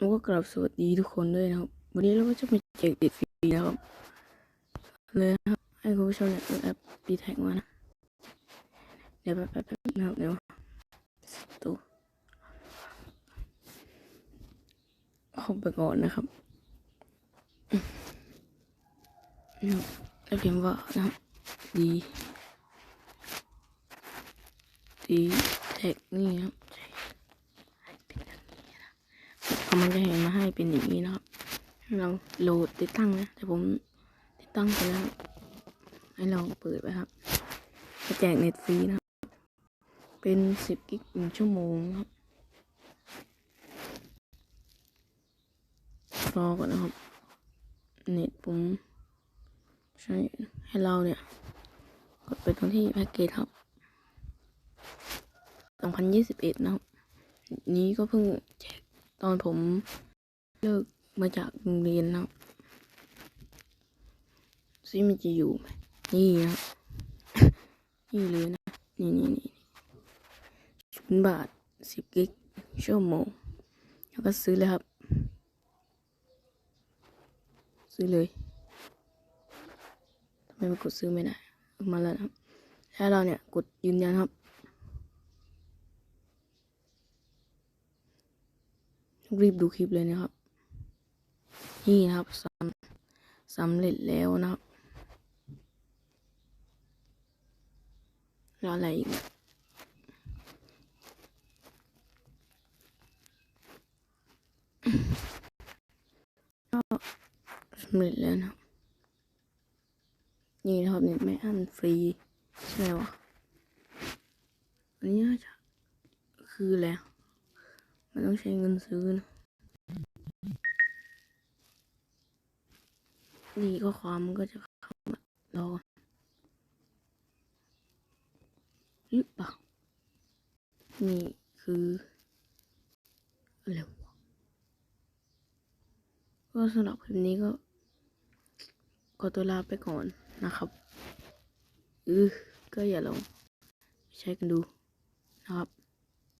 แล้วก็กราบสวัสดีทุกคนด้วยนะครับ วันนี้เราก็จะมาแจกติดฟรีนะครับ เลยนะครับ ให้คุณผู้ชมเนี่ยเปิดแอปปีแท็กมานะ เดี๋ยวแป๊บแป๊บแป๊บนะครับเดี๋ยวตู้เข้าไปก่อนนะครับนะครับแล้วพิมพ์ว่านะครับดีดีแท็กนี่นะครับ เขามันจะเห็นมาให้เป็นอย่างนี้นะครับให้เราโหลดติดตั้งนะ แต่ผมติดตั้งไปแล้ว ให้เราเปิดไปครับจะแจกเน็ตฟรีนะครับ เป็นสิบกิกหนึ่งชั่วโมงนะครับ รอก่อนนะครับ เน็ตผมใช้ให้เราเนี่ย กดไปตรงที่แพ็กเกจครับ2021 นะครับ นี้ก็เพิ่งแจก ตอนผมเลิกมาจากโรงเรียนนะซิมันจะอยู่ไหมนี่นะนี่เลยนะ นี่นี่นี่ศูนย์บาทสิบกิกชั่วโมง แล้วก็ซื้อเลยครับ ซื้อเลยทำไมมันกดซื้อไม่ได้ มาแล้วนะครับถ้าเราเนี่ยกดยืนยันครับ รีบดูคลิปเลยนะครับ นี่นะครับสำสำเร็จแล้วนะครับแล้วอะไรอีกก็สำเร็จแล้วนะครับ นี่นะครับเน็ตไม่อันฟรีใช่ไหมวะอันนี้น่าจะคือแล้ว มันต้องใช้เงินซื้อนะนี่ก็ความมันก็จะเข้ามารอหรือเปล่า นี่คืออะไรวะก็สำหรับคลิปนี้ก็ขอตัวลาไปก่อนนะครับอือก็อย่าลองใช้กันดูนะครับ